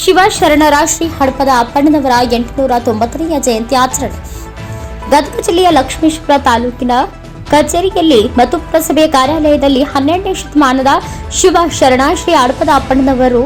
ಶಿವಶರಣರ ಶ್ರೀ ಹಡಪದ ಅಪ್ಪಣ್ಣನವರ ಎಂಟುನೂರ ತೊಂಬತ್ತನೆಯ ಜಯಂತಿ ಆಚರಣೆ. ಗದಗ ಜಿಲ್ಲೆಯ ಲಕ್ಷ್ಮೇಶ್ವರ ತಾಲೂಕಿನ ಕಚೇರಿಯಲ್ಲಿ ಮತ್ತು ಪುರಸಭೆ ಕಾರ್ಯಾಲಯದಲ್ಲಿ ಹನ್ನೆರಡನೇ ಶತಮಾನದ ಶಿವ ಶರಣ ಶ್ರೀ ಹಡಪದ ಅಪ್ಪಣ್ಣನವರು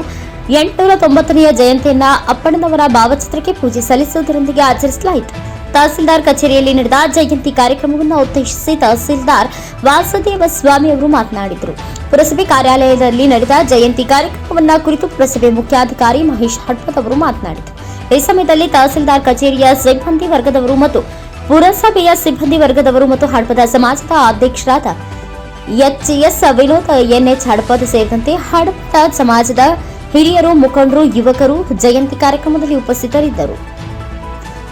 ಎಂಟುನೂರ ತೊಂಬತ್ತನೆಯ ಜಯಂತಿಯನ್ನ ಅಪ್ಪಣ್ಣನವರ ಭಾವಚಿತ್ರಕ್ಕೆ ಪೂಜೆ ಸಲ್ಲಿಸುವುದರೊಂದಿಗೆ ಆಚರಿಸಲಾಯಿತು. ತಹಸೀಲ್ದಾರ್ ಕಚೇರಿಯಲ್ಲಿ ನಡೆದ ಜಯಂತಿ ಕಾರ್ಯಕ್ರಮವನ್ನು ಉದ್ದೇಶಿಸಿ ತಹಸೀಲ್ದಾರ್ ವಾಸುದೇವ ಸ್ವಾಮಿ ಅವರು ಮಾತನಾಡಿದರು. ಪುರಸಭೆ ಕಾರ್ಯಾಲಯದಲ್ಲಿ ನಡೆದ ಜಯಂತಿ ಕಾರ್ಯಕ್ರಮವನ್ನ ಕುರಿತು ಪುರಸಭೆ ಮುಖ್ಯಾಧಿಕಾರಿ ಮಹೇಶ್ ಹಡ್ಪತ್ ಅವರು ಮಾತನಾಡಿದರು. ಈ ಸಮಯದಲ್ಲಿ ತಹಸೀಲ್ದಾರ್ ಕಚೇರಿಯ ಸಿಬ್ಬಂದಿ ವರ್ಗದವರು ಮತ್ತು ಪುರಸಭೆಯ ಸಿಬ್ಬಂದಿ ವರ್ಗದವರು ಮತ್ತು ಹಡ್ಪದ ಸಮಾಜದ ಅಧ್ಯಕ್ಷರಾದ H S Vinod NH Hadapad ಸೇರಿದಂತೆ ಹಡಪದ ಸಮಾಜದ ಹಿರಿಯರು, ಮುಖಂಡರು, ಯುವಕರು ಜಯಂತಿ ಕಾರ್ಯಕ್ರಮದಲ್ಲಿ ಉಪಸ್ಥಿತರಿದ್ದರು.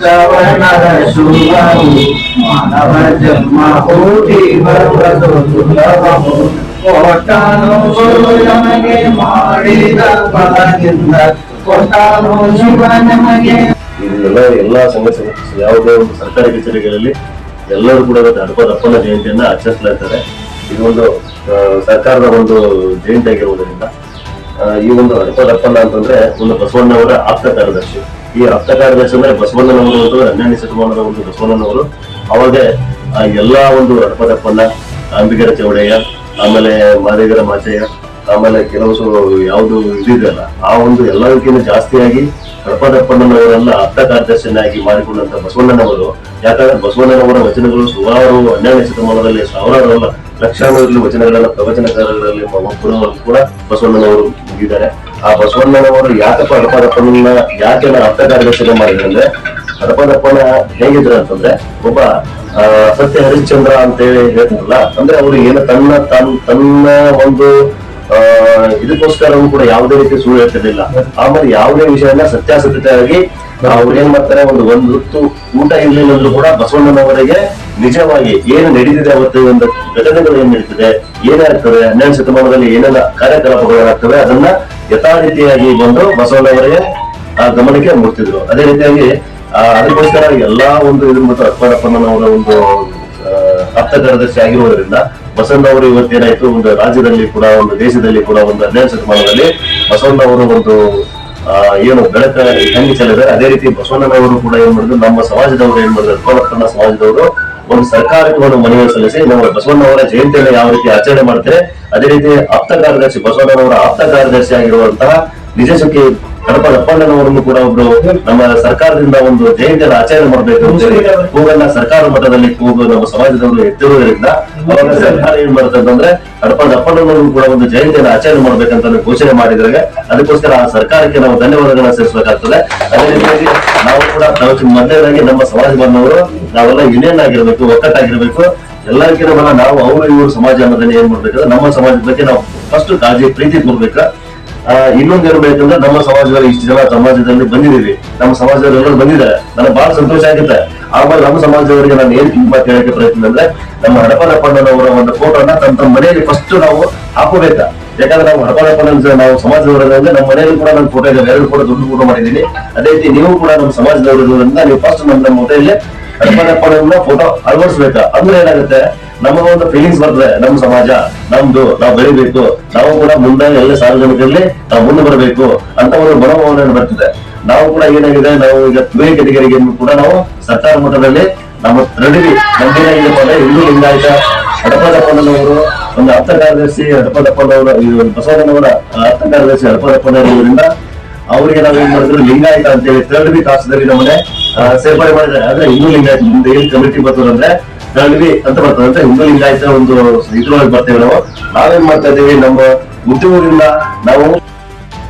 ನಿರ್ಮಲವಾದ ಮನವೇ ಜನ್ಮ ಎಲ್ಲಾ ಸಂಘ ಯಾವುದೇ ಒಂದು ಸರ್ಕಾರಿ ಕಚೇರಿಗಳಲ್ಲಿ ಎಲ್ಲರೂ ಕೂಡ ಅಪ್ಪನ ಜಯಂತಿಯನ್ನ ಆಚರಿಸ್ತಾ ಇರ್ತಾರೆ ಇದೊಂದು ಸರ್ಕಾರದ ಒಂದು ಜಯಂತಿ ಆಗಿರುವುದರಿಂದ ಈ ಒಂದು ಹಡಪದ ಅಪ್ಪನ ಅಂತಂದ್ರೆ ಒಂದು ಬಸವಣ್ಣವರ ಆಪ್ತ ಕಾರ್ಯದರ್ಶಿ. ಈ ಆಪ್ತ ಕಾರ್ಯದರ್ಶಿ ಅಂದ್ರೆ ಬಸವಣ್ಣನವರು ಒಂದು ಹನ್ನೆರಡನೇ ಶತಮಾನದ ಒಂದು ಬಸವಣ್ಣನವರು. ಅವಾಗೆ, ಆ, ಎಲ್ಲಾ ಒಂದು ಹಡಪದಪ್ಪನ ಅಂಬಿಗರ ಚೌಡಯ್ಯ, ಆಮೇಲೆ ಮಾದೇಗರ ಮಾಚಯ್ಯ, ಆಮೇಲೆ ಕೆಲವು ಯಾವುದು ಇದಿದೆಯಲ್ಲ, ಆ ಒಂದು ಎಲ್ಲದಕ್ಕಿಂತ ಜಾಸ್ತಿಯಾಗಿ ಕಡಪದಪ್ಪಣ್ಣನವರನ್ನ ಅರ್ಥ ಕಾರ್ಯದರ್ಶಿಯನ್ನಾಗಿ ಮಾಡಿಕೊಂಡಂತ ಬಸವಣ್ಣನವರು. ಯಾಕಂದ್ರೆ ಬಸವಣ್ಣನವರ ವಚನಗಳು ಸುಮಾರು ಹನ್ನೆರಡನೇ ಶತಮಾನದಲ್ಲಿ ಸಾವಿರಾರು ಅಲ್ಲ ಲಕ್ಷಾಂತರ ವಚನಗಳನ್ನ ಪ್ರವಚನಕಾರರಲ್ಲಿ ಕೂಡ ಬಸವಣ್ಣನವರು ಮುಗಿದ್ದಾರೆ ಆ ಬಸವಣ್ಣನವರು ಯಾಕಪ್ಪ ಹಡಪದಪ್ಪನನ್ನ ಯಾಕೆ ನಾವು ಅರ್ಥ ಕಾರ್ಯದರ್ಶನ ಮಾಡಿದ್ರೆ ಅಂದ್ರೆ ಹಡಪದಪ್ಪನ ಹೇಗಿದ್ರು ಅಂತಂದ್ರೆ, ಒಬ್ಬ ಸತ್ಯ ಹರಿಶ್ಚಂದ್ರ ಅಂತ ಹೇಳಿ ಹೇಳ್ತಾರಲ್ಲ, ಅಂದ್ರೆ ಅವರು ಏನು ತನ್ನ ತನ್, ತನ್ನ ಒಂದು ಇದಕ್ಕೋಸ್ಕರವೂ ಕೂಡ ಯಾವುದೇ ರೀತಿ ಸುಳ್ಳು ಹೇಳ್ತಿರ್ಲಿಲ್ಲ. ಆಮೇಲೆ ಯಾವುದೇ ವಿಷಯನ ಸತ್ಯಾಸತ್ಯತೆಯಾಗಿ ಅವ್ರು ಏನ್ ಮಾಡ್ತಾರೆ ಒಂದು ಒಂದು ಹೊತ್ತು ಊಟ ಇರ್ಲಿಲ್ಲ ಅಂದ್ರೂ ಕೂಡ ಬಸವಣ್ಣನವರಿಗೆ ನಿಜವಾಗಿ ಏನು ನಡೀತಿದೆ ಅವತ್ತು ಒಂದು ಘಟನೆಗಳು ಏನ್ ನಡೀತಿದೆ ಏನಾಗ್ತದೆ ಹನ್ನೆರಡು ಶತಮಾನದಲ್ಲಿ ಏನೆಲ್ಲ ಕಾರ್ಯಕಲಾಪಗಳಾಗ್ತವೆ ಅದನ್ನ ಯಥಾರೀತಿಯಾಗಿ ಬಂದು ಬಸವಣ್ಣವರಿಗೆ ಆ ಗಮನಕ್ಕೆ ಮೂಡ್ತಿದ್ರು. ಅದೇ ರೀತಿಯಾಗಿ ಆ, ಅದಕ್ಕೋಸ್ಕರ ಎಲ್ಲಾ ಒಂದು ಇದ್ರ ಮತ್ತು ಅಪ್ಪನಪ್ಪನವರ ಒಂದು ಅರ್ಥ ಕಾರ್ಯದರ್ಶಿ ಆಗಿರುವುದರಿಂದ ಬಸವಣ್ಣವರು ಇವತ್ತೇನಾಯ್ತು ಒಂದು ರಾಜ್ಯದಲ್ಲಿ ಕೂಡ ಒಂದು ದೇಶದಲ್ಲಿ ಕೂಡ ಒಂದು ಹನ್ನೆರಡು ಶತಮಾನದಲ್ಲಿ ಬಸವಣ್ಣವರು ಒಂದು ಏನು ಬೆಳಕ ಹೆಂಗೆ ಚೆಲ್ಲಿದ್ದಾರೆ, ಅದೇ ರೀತಿ ಬಸವಣ್ಣನವರು ಕೂಡ ಏನ್ ಮಾಡಿದ್ರು, ನಮ್ಮ ಸಮಾಜದವರು ಏನ್ ಮಾಡಿದ್ರು ಕೋಲಕ್ಕಣ್ಣ ಸಮಾಜದವರು ಒಂದು ಸರ್ಕಾರಕ್ಕೆ ಒಂದು ಮನವಿ ಸಲ್ಲಿಸಿ ನಾವು ಬಸವಣ್ಣವರ ಜಯಂತಿಯನ್ನು ಯಾವ ರೀತಿ ಆಚರಣೆ ಮಾಡ್ತಾರೆ, ಅದೇ ರೀತಿ ಆಪ್ತ ಕಾರ್ಯದರ್ಶಿ, ಬಸವಣ್ಣನವರ ಆಪ್ತ ಕಾರ್ಯದರ್ಶಿ ಆಗಿರುವಂತಹ ನಿಜಶಕ್ತಿ ಕಡಪ ಲಪ್ಪಣ್ಣನವರನ್ನು ಕೂಡ ಒಬ್ರು ನಮ್ಮ ಸರ್ಕಾರದಿಂದ ಒಂದು ಜಯಂತಿಯನ್ನು ಆಚರಣೆ ಮಾಡಬೇಕು ಅಂತ ಹೇಳಿ ಸರ್ಕಾರ ಮಟ್ಟದಲ್ಲಿ ಕೂಗು ನಮ್ಮ ಸಮಾಜದವರು ಎತ್ತಿರುವುದರಿಂದ ಅವಾಗ ಸರ್ಕಾರ ಏನ್ ಮಾಡುತ್ತೆ ಅಂತಂದ್ರೆ ಕಡಪ ಅಪ್ಪಣ್ಣನವರು ಕೂಡ ಒಂದು ಜಯಂತಿಯನ್ನು ಆಚರಣೆ ಮಾಡ್ಬೇಕಂತ ಘೋಷಣೆ ಮಾಡಿದ್ರೆ ಅದಕ್ಕೋಸ್ಕರ ಆ ಸರ್ಕಾರಕ್ಕೆ ನಾವು ಧನ್ಯವಾದಗಳನ್ನ ಸೇರಿಸಬೇಕಾಗ್ತದೆ ಅದೇ ರೀತಿಯಾಗಿ ನಾವು ಕೂಡ ಮೊದಲನೇದಾಗಿ ನಮ್ಮ ಸಮಾಜ ಬಾಂಧವರು ನಾವೆಲ್ಲ ಯೂನಿಯನ್ ಆಗಿರ್ಬೇಕು, ಒಕ್ಕಟ್ಟಾಗಿರ್ಬೇಕು. ಎಲ್ಲರಿಗಿಂತ ಬಹಳ ನಾವು ಅವರು ಇವರು ಸಮಾಜ ಅನ್ನೋದನ್ನ ಏನ್ ಮಾಡ್ಬೇಕಂದ್ರೆ ನಮ್ಮ ಸಮಾಜದ ಬಗ್ಗೆ ನಾವು ಫಸ್ಟ್ ಕಾಳಜಿ, ಪ್ರೀತಿ ಕೊಡ್ಬೇಕ. ಇನ್ನೊಂದು ಇರ್ಬೇಕಂದ್ರೆ ನಮ್ಮ ಸಮಾಜದಲ್ಲಿ ಇಷ್ಟು ಜನ ಸಮಾಜದಲ್ಲಿ ಬಂದಿದೀವಿ ನಮ್ಮ ಸಮಾಜದಲ್ಲಿ ಎಲ್ಲರೂ ಬಂದಿದ್ದಾರೆ. ನನಗೆ ಬಹಳ ಸಂತೋಷ ಆಗುತ್ತೆ. ಆಮೇಲೆ ನಮ್ಮ ಸಮಾಜದವರಿಗೆ ನಾನು ಏನ್ ಕಿಮ್ಮತ್ ಹೇಳಕ್ಕೆ ಪ್ರಯತ್ನ ಅಂದ್ರೆ ನಮ್ಮ ಹಡಪನಪ್ಪಣ್ಣನವರ ಒಂದು ಫೋಟೋನ ತಮ್ಮ ತಮ್ಮ ಮನೆಯಲ್ಲಿ ಫಸ್ಟ್ ನಾವು ಹಾಕೋಬೇಕ ಯಾಕಂದ್ರೆ ನಾವು ಹಡಪದಪ್ಪನ ನಾವು ಸಮಾಜದವರಂದ್ರೆ ನಮ್ಮ ಮನೆಯಲ್ಲಿ ಕೂಡ ನನ್ನ ಫೋಟೋ ಇದೆ ಎರಡು ಕೂಡ ದುಡ್ಡು ಫೋಟೋ ಮಾಡಿದ್ದೀನಿ. ಅದೇ ರೀತಿ ನೀವು ಕೂಡ ನಮ್ಮ ಇರೋದ್ರಿಂದ ನೀವು ಫಸ್ಟ್ ನಮ್ಮ ನಮ್ಮ ಮೊಬೈಲ್ ಹಡಪದಪ್ಪನ ಫೋಟೋ ಅಳವಡಿಸ್ಬೇಕ. ಅಂದ್ರೆ ಏನಾಗುತ್ತೆ? ನಮಗೊಂದು ಫೀಲಿಂಗ್ಸ್ ಬರ್ತದೆ. ನಮ್ಮ ಸಮಾಜ, ನಮ್ದು, ನಾವು ಬೆಳಿಬೇಕು. ನಾವು ಕೂಡ ಮುಂದೆ ಎಲ್ಲ ಸಾರ್ವಜನಿಕರಲ್ಲಿ ನಾವು ಮುಂದೆ ಬರಬೇಕು ಅಂತ ಒಂದು ಮನೋಭಾವನೆ ಬರ್ತದೆ. ನಾವು ಕೂಡ ಏನಾಗಿದೆ, ನಾವು ಈಗ ತ್ವೇ ಕೆಟಗರಿಗೆ ಕೂಡ ನಾವು ಸರ್ಕಾರ ಮಟ್ಟದಲ್ಲಿ ನಮ್ಮ ನಡುವೆ ನಮ್ಗೇನಾಗಿದೆಪ್ಪ ಹಿಂದೂ ಲಿಂಗಾಯತ ಹಡಪದಪ್ಪನವರು, ಒಂದು ಅರ್ಥ ಕಾರ್ಯದರ್ಶಿ ಹಡಪದಪ್ಪನವರ, ಇದು ಬಸವಣ್ಣನವರ ಅರ್ಥ ಕಾರ್ಯದರ್ಶಿ ಹಡಪದಪ್ಪನವರಿಂದ ಅವರಿಗೆ ನಾವು ಏನ್ ಮಾಡಿದ್ರು? ಲಿಂಗಾಯತ ಅಂತ ಹೇಳಿ ಥರ್ಡ್ ಕಾಸದಲ್ಲಿ ನಮ್ಮನೆ ಸೇರ್ಪಡೆ ಮಾಡಿದ್ರೆ ಆದ್ರೆ ಹಿಂದೂ ಲಿಂಗಾಯತ ಏನ್ ಕಮಿಟಿ ಬರ್ತದೆ ಅಂದ್ರೆ ಅಂತ ಬರ್ತದೆ. ಅಂದ್ರೆ ಹಿಂದೂ ಲಿಂಗಾಯತ ಒಂದು ಇದ್ರೊಳಗೆ ಬರ್ತೇವೆ ನಾವು. ನಾವೇನ್ ಮಾಡ್ತಾ ಇದ್ದೀವಿ? ನಮ್ಮ ಉದ್ಯೋಗದಿಂದ ನಾವು